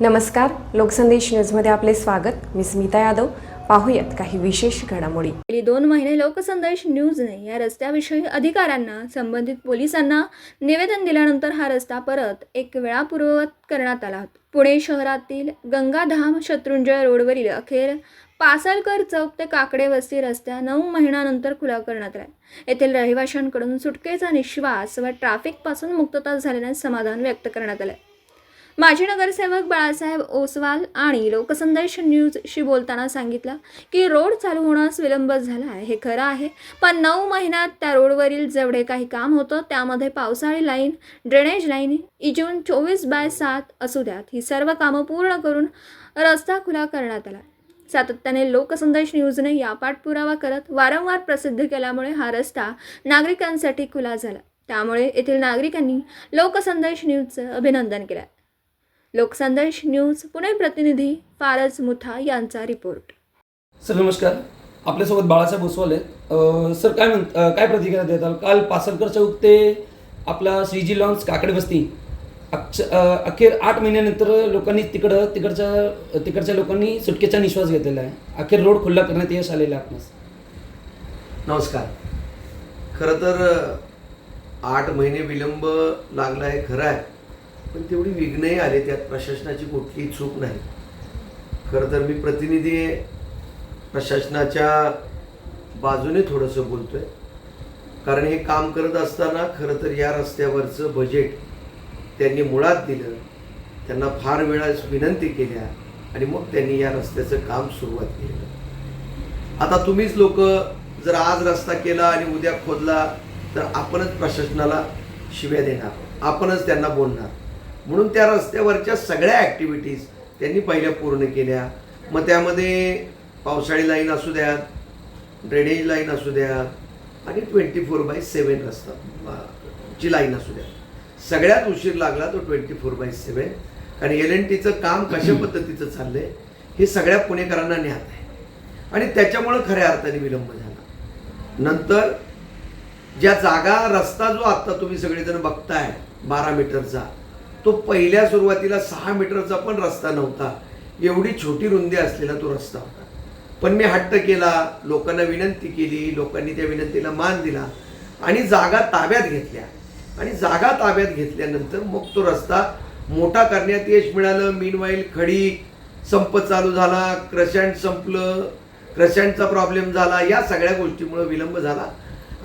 नमस्कार लोकसंदेश न्यूजमध्ये आपले स्वागत. मी स्मिता यादव. पाहूयात काही विशेष घडामोडी. गेली दोन महिने लोकसंदेश न्यूजने या रस्त्याविषयी अधिकाऱ्यांना संबंधित पोलिसांना निवेदन दिल्यानंतर हा रस्ता परत एक वेळापूर्वत करण्यात आला होता. पुणे शहरातील गंगाधाम शत्रुंजय रोडवरील अखेर पासलकर चौक ते काकडे वस्ती रस्त्या नऊ महिन्यानंतर खुला करण्यात आला. येथील रहिवाशांकडून सुटकेचा निश्वास व ट्रॅफिकपासून मुक्तता झाल्याने समाधान व्यक्त करण्यात आलं. माजी नगरसेवक बाळासाहेब ओसवाल आणि लोकसंदेश न्यूजशी बोलताना सांगितलं की रोड चालू होण्यास विलंब झाला आहे हे खरं आहे. पण नऊ महिन्यात त्या रोडवरील जेवढे काही काम होतं त्यामध्ये पावसाळी लाईन ड्रेनेज लाईन इजून चोवीस बाय सात असू द्यात ही सर्व कामं पूर्ण करून रस्ता खुला करण्यात आला. सातत्याने लोकसंदेश न्यूजने या पाठपुरावा करत वारंवार प्रसिद्ध केल्यामुळे हा रस्ता नागरिकांसाठी खुला झाला. त्यामुळे येथील नागरिकांनी लोकसंदेश न्यूजचं अभिनंदन केलं. लोकसंदेश न्यूज पुणे प्रतिनिधी फारज मुथा यांचा रिपोर्ट. सर नमस्कार. आपल्यासोबत बाळासाहेब ओसवाल आहेत सर काय म्हण काय प्रतिक्रिया देताल काल पासलकर चौक ते आपला श्रीजी लॉन्स काकडे बस्ती अक्ष अखेर आठ महिन्यानंतर लोकांनी तिकडं तिकडच्या तिकडच्या लोकांनी सुटकेचा निश्वास घेतलेला आहे. अखेर रोड खुल्ला करण्यात यश आलेलं आहे आपणास नमस्कार. खरं तर आठ महिने विलंब लागला आहे खरं आहे. पण तेवढी विघ्नही आले त्यात प्रशासनाची कुठलीही चूक नाही. खरं तर मी प्रतिनिधी प्रशासनाच्या बाजूने थोडंसं बोलतोय. कारण हे काम करत असताना खरं तर या रस्त्यावरचं बजेट त्यांनी मुळात दिलं. त्यांना फार वेळा विनंती केल्या आणि मग त्यांनी या रस्त्याचं काम सुरुवात केलं. आता तुम्हीच लोक जर आज रस्ता केला आणि उद्या खोदला तर आपणच प्रशासनाला शिव्या देणार आपणच त्यांना बोलणार म्हणून त्या रस्त्यावरच्या सगळ्या ॲक्टिव्हिटीज त्यांनी पहिल्या पूर्ण केल्या. मग त्यामध्ये पावसाळी लाईन असू द्यात ड्रेनेज लाईन असू द्या आणि ट्वेंटी फोर बाय सेवन रस्ता ची लाईन असू द्या सगळ्यात उशीर लागला तो ट्वेंटी फोर बाय सेवन कारण एल एन टीचं काम कशा पद्धतीचं चाललंय हे सगळ्या पुणेकरांना ज्ञात आहे. आणि त्याच्यामुळं खऱ्या अर्थाने विलंब झाला. नंतर ज्या जागा रस्ता जो आत्ता तुम्ही सगळेजण बघताय बारा मीटरचा तो पहिल्या सुरुवातीला सहा मीटरचा पण रस्ता नव्हता. एवढी छोटी रुंदी असलेला तो रस्ता होता. पण मी हट्ट केला लोकांना विनंती केली लोकांनी त्या विनंतीला मान दिला आणि जागा ताब्यात घेतल्या. आणि जागा ताब्यात घेतल्यानंतर मग तो रस्ता मोठा करण्यात यश मिळालं. मीनवाईल खडी संप चालू झाला क्रशँट संपलं क्रशँटचा प्रॉब्लेम झाला या सगळ्या गोष्टीमुळं विलंब झाला.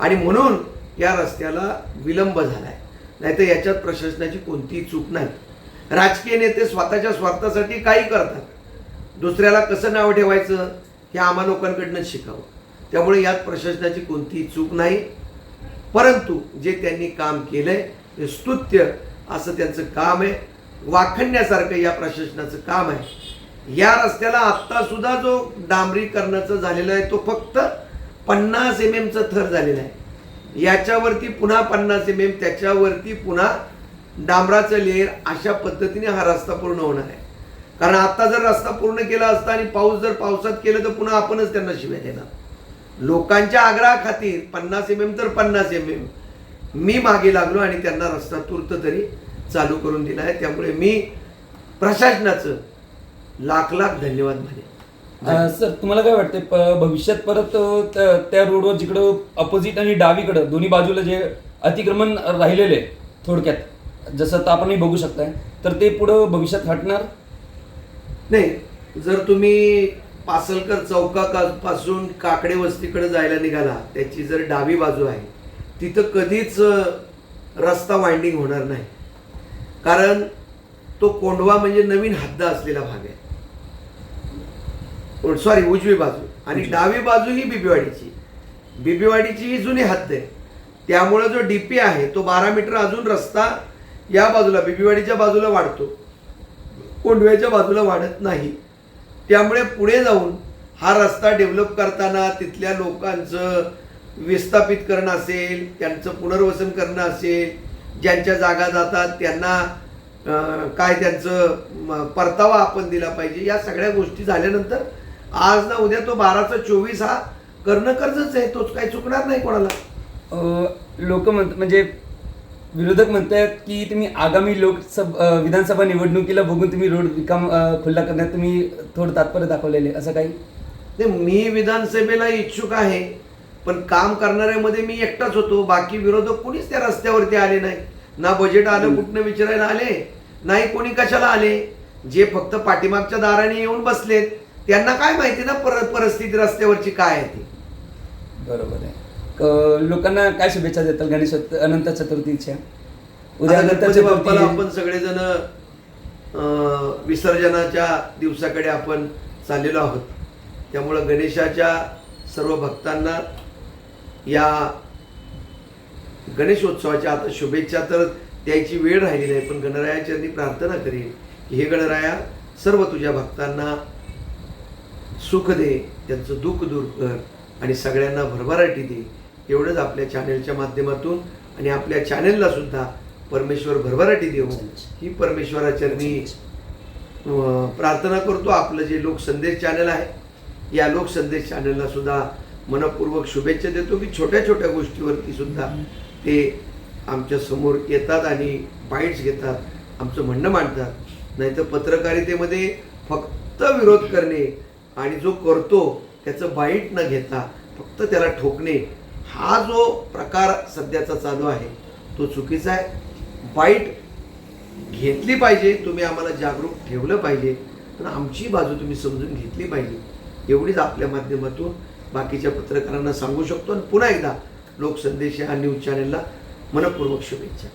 आणि म्हणून या रस्त्याला विलंब झालाय. नाहीतर याच्यात प्रशासनाची कोणतीही चूक नाही. राजकीय नेते स्वतःच्या स्वार्थासाठी काही करतात. दुसऱ्याला कसं नाव ठेवायचं हे आम्हा लोकांकडनंच शिकावं. त्यामुळे यात प्रशासनाची कोणतीही चूक नाही. परंतु जे त्यांनी काम केलंय ते स्तुत्य असं त्यांचं काम आहे. वाखणण्यासारखं या प्रशासनाचं काम आहे. या रस्त्याला आत्तासुद्धा जो डांबरीकरणाचं झालेलं आहे तो फक्त पन्नास एम एमचा थर झालेला आहे. याच्यावरती पुन्हा पन्नास एम एम त्याच्यावरती पुन्हा डांबराचं लेअर अशा पद्धतीने हा रस्ता पूर्ण होणार आहे. कारण आता जर रस्ता पूर्ण केला असता आणि पाऊस जर पावसात केलं तर पुन्हा आपणच त्यांना शिव्या देणार. लोकांच्या आग्रहाखातीर पन्नास एम एम तर पन्नास एम एम मी मागे लागलो आणि त्यांना रस्ता तुर्त तरी चालू करून दिला आहे. त्यामुळे मी प्रशासनाचं लाख लाख धन्यवाद म्हणे सर तुम्हाला काय वाटतं प- भविष्यात परत त्या- त्या रोडवर जिकडं अपोजिट आणि डावीकडं दोन्ही बाजूला जे अतिक्रमण राहिलेले आहे, थोडक्यात जसं आता आपणही बघू शकताय तर ते पुढं भविष्यात हटणार? नाही जर तुम्ही पासलकर चौकापासून काकडे वस्तीकडे जायला निघाला त्याची जर डावी बाजू आहे तिथं कधीच अ, रस्ता वाइंडिंग होणार नाही. कारण तो कोंडवा म्हणजे नवीन हद्द असलेला भाग आहे. सॉरी उजवी बाजू. आणि डावी बाजू ही बिबिवाडीची. बिबिवाडीची ही जुनी हद्द आहे. त्यामुळे जो डीपी आहे तो बारा मीटर अजून रस्ता या बाजूला बिबिवाडीच्या बाजूला वाढतो. कोंडव्याच्या बाजूला वाढत नाही. त्यामुळे पुढे जाऊन हा रस्ता डेव्हलप करताना तिथल्या लोकांचं विस्थापित करणं असेल त्यांचं पुनर्वसन करणं असेल ज्यांच्या जागा जातात त्यांना काय त्यांचं परतावा आपण दिला पाहिजे या सगळ्या गोष्टी झाल्यानंतर आज ना उद्या तो बाराचा चोवीस हा करणं कर्जच आहे. तोच काही चुकणार नाही कोणाला. लोक म्हणजे विरोधक म्हणतात की तुम्ही आगामी लोकसभा विधानसभा निवडणुकीला बघून तुम्ही रोड रिकाम खुल्ला करण्यात तुम्ही थोडं तात्पर्य दाखवलेले असं काही? ते मी विधानसभेला इच्छुक आहे पण काम करणाऱ्यामध्ये मी एकटाच होतो. बाकी विरोधक कोणीच त्या रस्त्यावरती आले नाही. ना बजेट आलं कुठनं विचारायला आले नाही कोणी कशाला आले. जे फक्त पाठीमागच्या दाराने येऊन बसलेत त्यांना काय माहिती ना पर परिस्थिती रस्त्यावरची काय आहे ती? बरोबर आहे. क- लोकांना काय शुभेच्छा देतात गणेश अनंत चतुर्थीच्या? उद्या आता अनंत गणपती बाप्पाला चतुर्थी आपण सगळेजण अं, विसर्जनाच्या दिवसाकडे आपण चाललेलो आहोत. त्यामुळं गणेशाच्या सर्व भक्तांना या गणेशोत्सवाच्या आता शुभेच्छा तर द्यायची वेळ राहिली नाही पण गणरायाचरणी प्रार्थना करेन की हे गणराया सर्व तुझ्या भक्तांना सुख दे त्यांचं दुःख दूर कर आणि सगळ्यांना भरभराटी दे. एवढंच आपल्या चॅनेलच्या माध्यमातून आणि आपल्या चॅनेलला सुद्धा परमेश्वर भरभराटी देऊ ही परमेश्वराचरणी प्रार्थना करतो. आपलं जे लोकसंदेश चॅनल आहे या लोकसंदेश चॅनलला सुद्धा मनपूर्वक शुभेच्छा देतो. की छोट्या छोट्या गोष्टीवरती सुद्धा ते आमच्यासमोर येतात आणि बाईट्स घेतात. आमचं म्हणणं मांडतात. नाहीतर पत्रकारितेमध्ये फक्त विरोध करणे आणि जो करतो त्याचं बाईट न घेता फक्त त्याला ठोकणे हा जो प्रकार सध्याचा चालू आहे तो चुकीचा आहे. बाईट घेतली पाहिजे तुम्ही आम्हाला जागरूक ठेवलं पाहिजे पण आमची बाजू तुम्ही समजून घेतली पाहिजे. एवढीच आपल्या माध्यमातून बाकीच्या पत्रकारांना सांगू शकतो. आणि पुन्हा एकदा लोकसंदेश या न्यूज चॅनेलला मनपूर्वक शुभेच्छा.